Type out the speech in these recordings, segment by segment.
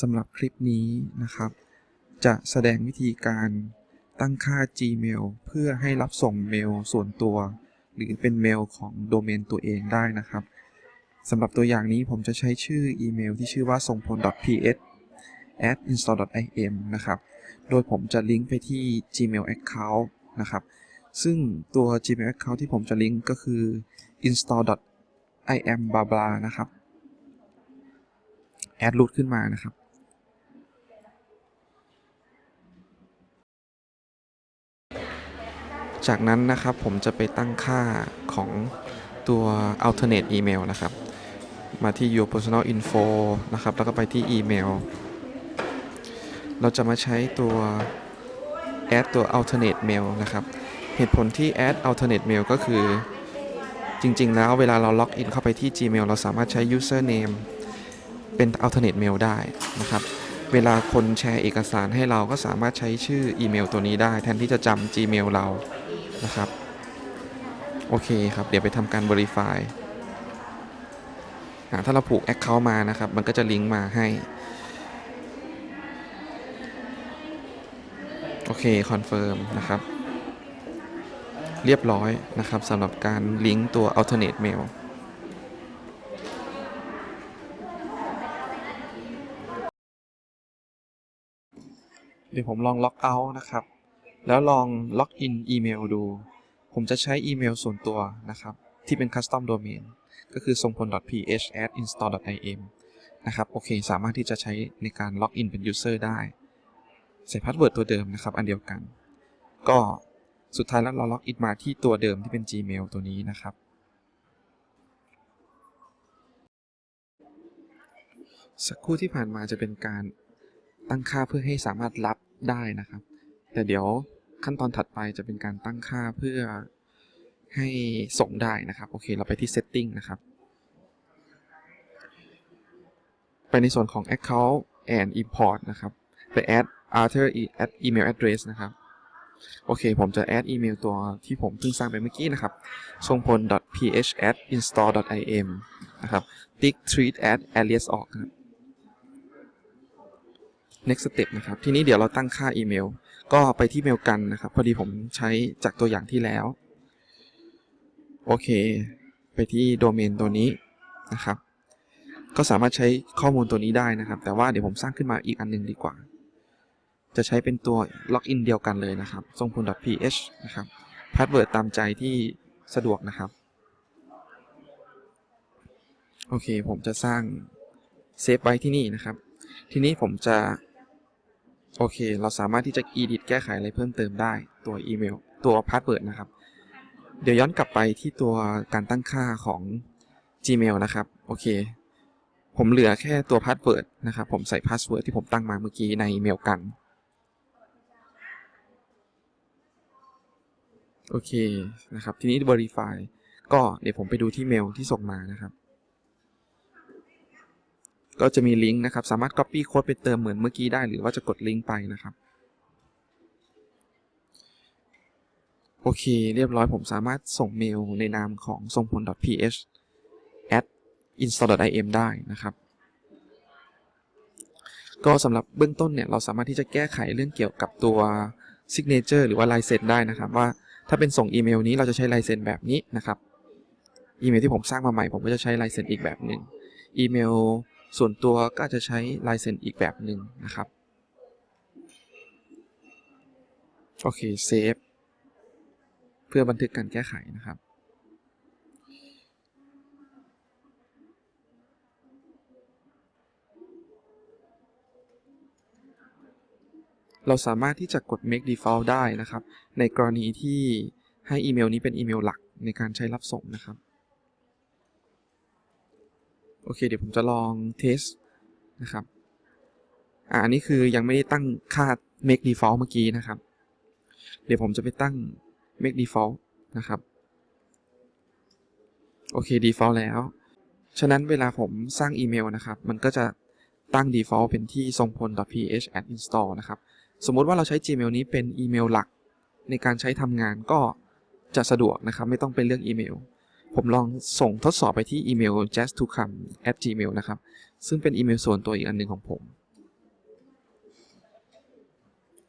สำหรับคลิปนี้นะครับ จะแสดงวิธีการตั้งค่า Gmail เพื่อให้รับส่งเมลส่วนตัว หรือเป็นเมลของโดเมนตัวเองได้นะครับสำหรับตัวอย่างนี้ผมจะใช้ชื่ออีเมลที่ชื่อว่าทรงพล .ps at install.im นะครับ โดยผมจะลิงก์ไปที่ Gmail account นะครับ ซึ่งตัว Gmail account ที่ผมจะลิงก์ก็คือ install.im bla bla นะครับ แอดรูทขึ้นมานะครับ จากนั้นนะครับผมจะไปตั้งค่าของตัว alternate email นะครับ มาที่ your personal info นะครับ แล้วก็ไปที่อีเมลเราจะมาใช้ตัว add ตัว alternate mail นะครับ เหตุผลที่ add alternate mail ก็คือ จริง ๆ แล้วเวลาเราล็อกอินเข้าไปที่ Gmail เราสามารถใช้ username เป็น alternate mail ได้นะครับ เวลาคนแชร์เอกสารให้เราก็สามารถใช้ชื่ออีเมลตัวนี้ได้ แทนที่จะจำ Gmail เรา นะครับ โอเคครับ เดี๋ยวไปทำการ verify ถ้าเราผูก Account มานะครับ มันก็จะลิงก์มาให้ โอเคคอนเฟิร์มนะครับ เรียบร้อยนะครับสำหรับการลิงก์ตัว alternate mail เดี๋ยวผมลองล็อกเอาท์นะครับ แล้วลองล็อกอินอีเมลดู ผมจะใช้อีเมลส่วนตัวนะครับ ที่เป็น custom domain ก็คือทรงพล .ph at install.im นะครับ โอเค สามารถที่จะใช้ในการล็อกอินเป็น user ได้ ใส่พาสเวิร์ดตัวเดิมนะครับ อันเดียวกัน ก็สุดท้ายแล้วเราล็อกอินมาที่ตัวเดิมที่เป็น Gmail ตัวนี้นะครับ สักครู่ที่ผ่านมาจะเป็นการตั้งค่าเพื่อให้สามารถรับได้นะครับ แต่เดี๋ยว ขั้นตอนถัดไปจะเป็นการตั้งค่าเพื่อให้ส่งได้นะครับ โอเค เราไปที่ setting นะครับ ไปในส่วนของ account and import นะครับ ไป add other add email address นะครับ โอเค ผมจะ add อีเมลตัวที่ผมเพิ่งสร้างไปเมื่อกี้นะครับ ทรงพล .ph at install.im นะครับติ๊ก treat add alias ออกนะครับ next step นะครับ ทีนี้เดี๋ยวเราตั้งค่าอีเมล ก็ไปที่เมลกันนะครับ พอดีผมใช้จากตัวอย่างที่แล้ว โอเค ไปที่โดเมนตัวนี้นะครับ ก็สามารถใช้ข้อมูลตัวนี้ได้นะครับ แต่ว่าเดี๋ยวผมสร้างขึ้นมาอีกอันหนึงดีกว่า จะใช้เป็นตัวล็อกอินเดียวกันเลยนะครับ ทรงพล .ph นะครับพาสเวิร์ดตามใจที่สะดวกนะครับ โอเค ผมจะสร้างเซฟไว้ที่นี่นะครับ ทีนี้ผมจะ โอเค เราสามารถที่จะ edit แก้ไขอะไรเพิ่มเติมได้ ตัวอีเมล ตัวพาสเวิร์ดนะครับ เดี๋ยวย้อนกลับไปที่ตัวการตั้งค่าของ Gmail นะครับ โอเค ผมเหลือแค่ตัวพาสเวิร์ดนะครับ ผมใส่พาสเวิร์ดที่ผมตั้งมาเมื่อกี้ในเมลกัน โอเค นะครับ ทีนี้ verify ก็เดี๋ยวผมไปดูที่เมลที่ส่งมานะครับ ก็จะมีลิงก์นะครับ สามารถ copy โค้ดไปเติมเหมือนเมื่อกี้ได้ หรือว่าจะกดลิงก์ไปนะครับ โอเค เรียบร้อยผมสามารถส่งเมลในนามของทรงพล .ph at install.im ได้นะครับ ก็สำหรับเบื้องต้นเนี่ย เราสามารถที่จะแก้ไขเรื่องเกี่ยวกับตัว signature หรือว่าลายเซ็นได้นะครับ ว่าถ้าเป็นส่งอีเมลนี้เราจะใช้ลายเซ็นแบบนี้นะครับ อีเมลที่ผมสร้างมาใหม่ผมก็จะใช้ลายเซ็นอีกแบบหนึ่งอีเมล ส่วนตัวก็จะใช้ลายเซ็นอีกแบบหนึ่งนะครับ โอเคเซฟเพื่อบันทึกการแก้ไขนะครับ เราสามารถที่จะกด make default ได้นะครับ ในกรณีที่ให้อีเมลนี้เป็นอีเมลหลักในการใช้รับส่งนะครับ โอเค เดี๋ยวผมจะลองเทสนะครับอ่าอันนี้คือยังไม่ได้ตั้งค่า make default เมื่อกี้นะครับ เดี๋ยวผมจะไปตั้ง make default นะครับ โอเค default แล้ว ฉะนั้นเวลาผมสร้างอีเมลนะครับ มันก็จะตั้ง default เป็นที่ทรงพล .ph at install นะครับ สมมติว่าเราใช้ Gmail นี้เป็นอีเมลหลักในการใช้ทำงานก็จะสะดวกนะครับ ไม่ต้องไปเลือกอีเมล ผมลองส่งทดสอบไปที่อีเมล just to come at gmail นะครับ ซึ่งเป็นอีเมลส่วนตัวอีกอันหนึ่งของผม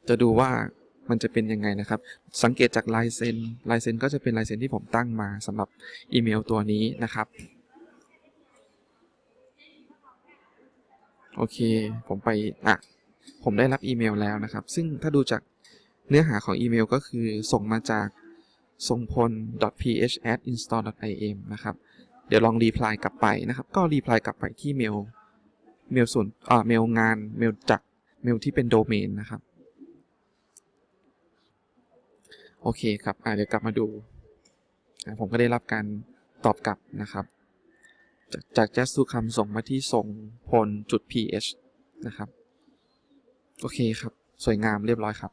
จะดูว่ามันจะเป็นยังไงนะครับ สังเกตจากลายเซ็นลายเซ็นก็จะเป็นลายเซ็นที่ผมตั้งมาสำหรับอีเมลตัวนี้นะครับ โอเค ผมไป อะ ผมได้รับอีเมลแล้วนะครับ ซึ่งถ้าดูจากเนื้อหาของอีเมลก็คือส่งมาจาก ทรงพล .ph at install .im นะครับ เดี๋ยวลองรีプライกลับไปนะครับ ก็รีプライกลับไปที่เมล เมลส่วนอ่าเมลงาน เมลจากเมลที่เป็นโดเมนนะครับ โอเคครับ อ่าเดี๋ยวกลับมาดูอ่าผมก็ได้รับการตอบกลับนะครับ จากจาก just to คำส่งมาที่ส่งพลจุด ph นะครับ โอเคครับ สวยงามเรียบร้อยครับ